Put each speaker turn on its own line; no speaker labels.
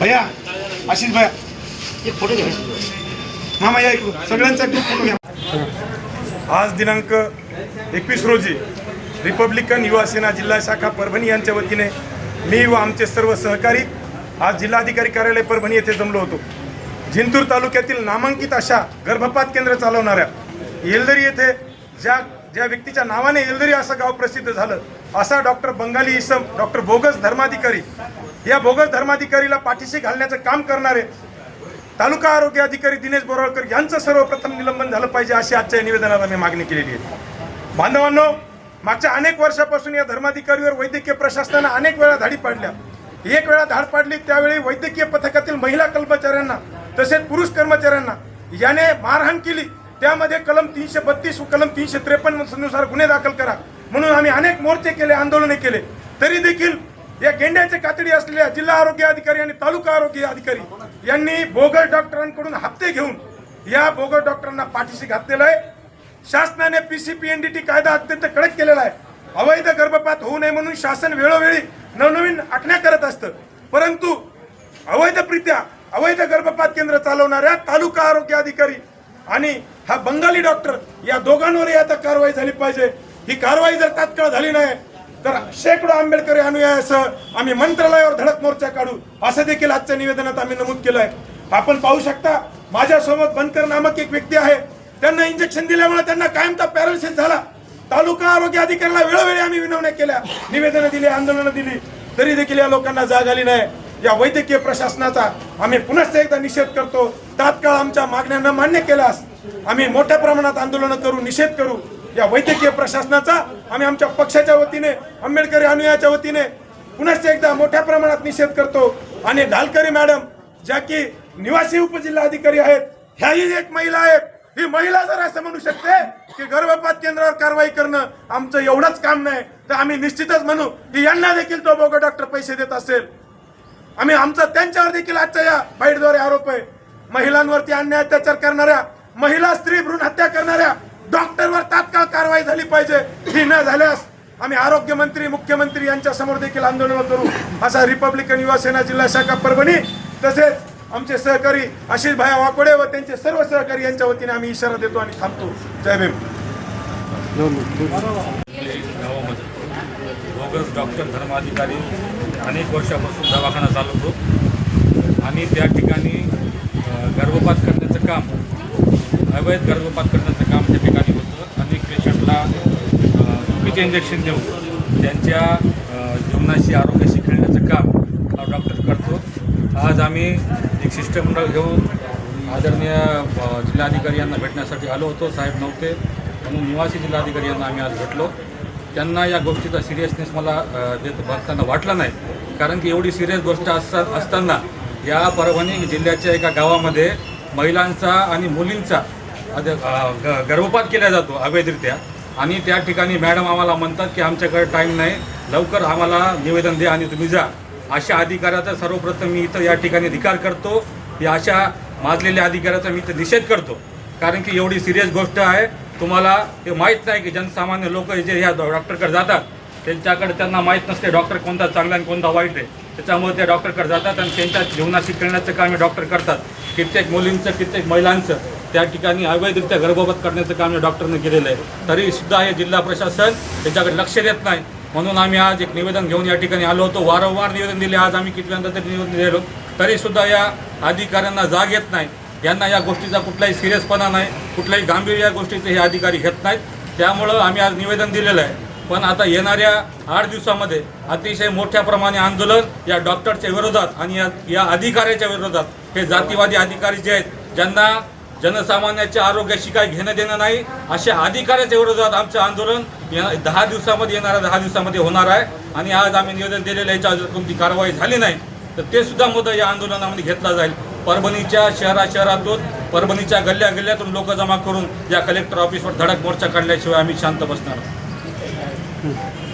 भैया आशिष भैया।
एक फोटो घ्या
मामा या इकडून सगळ्यांचा एक फोटो घ्या. आज दिनांक एकवीस रोजी रिपब्लिकन युवा सेना जिल्हा शाखा परभणी यांच्या वतीने मी व आमचे सर्व सहकारी आज जिल्हाधिकारी कार्यालय परभणी येथे जमलो होतो. जिंतूर तालुक्यातील नामांकित अशा गर्भपात केंद्र चालवणाऱ्या येलदरी येथे ज्या ज्या व्यक्तीच्या नावाने येलदरी असं गाव प्रसिद्ध झालं असा डॉक्टर बंगाली इसम डॉक्टर बोगस धर्माधिकारी या बोगस धर्माधिकारीला पाठीशी घालण्याचं काम करणारे तालुका आरोग्य अधिकारी दिनेश बोरळकर यांचं सर्वप्रथम निलंबन झालं पाहिजे अशी आजच्या निवेदनात आम्ही मागणी केलेली आहे. बांधवांनो मागच्या अनेक वर्षापासून या धर्माधिकारीवर वैद्यकीय प्रशासनानं अनेक वेळा धाडी पाडल्या. एक वेळा धाड पाडली त्यावेळी वैद्यकीय पथकातील महिला कर्मचाऱ्यांना तसेच पुरुष कर्मचाऱ्यांना याने मारहाण केली. त्यामध्ये कलम तीनशे बत्तीस व कलम तीनशे त्रेपन्ननुसार गुन्हे दाखल करा. म्हणून आम्ही अनेक मोर्चे केले आंदोलने केले. तरी देखील या गेंड्याचे कातडी असलेल्या जिल्हा आरोग्य अधिकारी आणि तालुका आरोग्य अधिकारी यांनी बोगस डॉक्टरांकडून हप्ते घेऊन या बोगस डॉक्टरांना पाठीशी घातलेलं आहे. शासनाने P C P N D T कायदा अत्यंत कडक केलेला आहे. अवैध गर्भपात होऊ नये म्हणून शासन वेळोवेळी नवनवीन आखण्या करत असतं. परंतु अवैधप्रित्या अवैध गर्भपात केंद्र चालवणाऱ्या तालुका आरोग्य अधिकारी आणि हा बंगाली डॉक्टर या दोघांवरही आता कारवाई झाली पाहिजे. ही कारवाई जर तात्काळ झाली नाही तर शेकडो आंबेडकर अनुयायासह आम्ही मंत्रालयावर धडक मोर्चा काढू असं देखील आजच्या निवेदनात आम्ही नमूद केलं आहे आपण पाहू शकता माझ्यासोबत बनकर नामक एक व्यक्ती आहे. त्यांना इंजेक्शन दिल्यामुळे त्यांना कायमचा पॅरालिसिस झाला. तालुका आरोग्य अधिकाऱ्याला वेळोवेळी आम्ही विनवण्या केल्या. निवेदनं दिली आंदोलनं दिली. तरी देखील या लोकांना जाग आली नाही. या वैद्यकीय प्रशासनाचा आम्ही पुनश्च एकदा निषेध करतो. तात्काळ आमच्या मागण्यांना मान्य केल्यास आम्ही मोठ्या प्रमाणात आंदोलनं करू निषेध करू. या वैद्यकीय प्रशासनाचा आम्ही आमच्या पक्षाच्या वतीने आंबेडकरी अनुयाच्या वतीने पुनश्च एकदा मोठ्या प्रमाणात निषेध करतो. आणि ढालकरी मॅडम ज्या की निवासी उपजिल्हाधिकारी आहेत ह्याही एक महिला आहेत. ही महिला जर असं म्हणू शकते की गर्भपात केंद्रावर कारवाई करणं आमचं एवढंच काम नाही तर आम्ही निश्चितच म्हणू की यांना देखील तो बोगा डॉक्टर पैसे देत असेल. आम्ही आमचा त्यांच्यावर देखील आजच्या या बाईटद्वारे आरोप आहे. महिलांवरती अन्याय अत्याचार करणाऱ्या महिला स्त्री भ्रूण हत्या करणाऱ्या डॉक्टरवर तात्काळ कारवाई झाली पाहिजे. ही न झाल्यास आम्ही आरोग्य मंत्री मुख्यमंत्री यांच्या समोर देखील आंदोलन करू. असा रिपब्लिकन युवा सेना जिल्हा शाखा परभणी तसेच आमचे सहकारी आशिष भाया वाकोडे व त्यांचे सर्व सहकारी यांच्या वतीने आम्ही इशारा देतो आणि थांबतो. जय भीम.
बोगस डॉक्टर धर्माधिकारी अनेक वर्षापासून दवाखाना चालवतो. आणि त्या ठिकाणी गर्भपात करण्याचं काम अवैध गर्भपात करण्याचं काम त्या ठिकाणी होतं. अनेक पेशंटला चुकीचे इंजेक्शन देऊन त्यांच्या जीवनाशी आरोग्याशी खेळण्याचं काम हा डॉक्टर करतो. आज आम्ही एक शिष्टमंडळ घेऊन आदरणीय जिल्हाधिकारी यांना भेटण्यासाठी आलो होतो. साहेब नव्हते. म्हणून निवासी जिल्हाधिकारी यांना आम्ही आज भेटलो. त्यांना या गोष्टीचा सिरियसनेस मला देत बघताना वाटला नाही. कारण की एवढी सिरियस गोष्ट असता असताना या परभणी जिल्ह्याच्या एका गावामध्ये महिलांचा आणि मुलींचा गर्भपात केला जातो अवैधरित्या. आणि त्या ठिकाणी मॅडम आम्हाला म्हणतात की आमच्याकडे टाईम नाही. लवकर आम्हाला निवेदन द्या आणि तुम्ही जा. अशा अधिकाऱ्याचा सर्वप्रथम मी इथं या ठिकाणी अधिकार करतो. या अशा माजलेल्या अधिकाऱ्याचा मी इथं निषेध करतो. कारण की एवढी सिरियस गोष्ट आहे. तुम्हाला हे माहीत नाही की जनसामान्य लोक जे ह्या डॉक्टरकडे जातात त्यांच्याकडे त्यांना माहीत नसते डॉक्टर कोणता चांगला आणि कोणता वाईट आहे. त्याच्यामुळे ते डॉक्टरकडे जातात आणि त्यांच्या जीवनाशी खेळण्याचं काम हे डॉक्टर करतात. कित्येक मुलींचं कित्येक महिलांचं. त्या ठिकाणी अवैधरित्या गर्भपात करण्याचं काम या डॉक्टरने केलेलं आहे. तरी सुद्धा हे जिल्हा प्रशासन त्याच्याकडे लक्ष देत नाही. म्हणून आम्ही आज एक निवेदन घेऊन या ठिकाणी आलो होतो. वारंवार निवेदन दिले. आज आम्ही कितव्यांदा तरी निवेदन दिलेलो. तरी सुद्धा या अधिकाऱ्यांना जाग येत नाही. यांना या गोष्टीचा कुठलाही सिरियसपणा नाही. कुठल्याही गांभीर्य या गोष्टीचे हे अधिकारी घेत नाहीत. त्यामुळं आम्ही आज निवेदन दिलेलं आहे. पण आता येणाऱ्या आठ दिवसामध्ये अतिशय मोठ्या प्रमाणे आंदोलन या डॉक्टरच्या विरोधात आणि या या अधिकाऱ्याच्या विरोधात हे जातीवादी अधिकारी जे आहेत ज्यांना जनसामान्याच्या आरोग्याशी काही घेणं देणं नाही अशा अधिकाऱ्याच्या विरोधात आमचं आंदोलन या दहा दिवसामध्ये येणाऱ्या दहा दिवसामध्ये होणार आहे. आणि आज आम्ही निवेदन दिलेलं याच्या कोणती कारवाई झाली नाही तर ते सुद्धा मुद्दा या आंदोलनामध्ये घेतला जाईल. परभणीच्या शहरा शहरातून परभणीच्या गल्ल्या गल्ल्यातून लोक जमा करून या कलेक्टर ऑफिसवर धडक मोर्चा काढल्याशिवाय आम्ही शांत बसणार. आहोत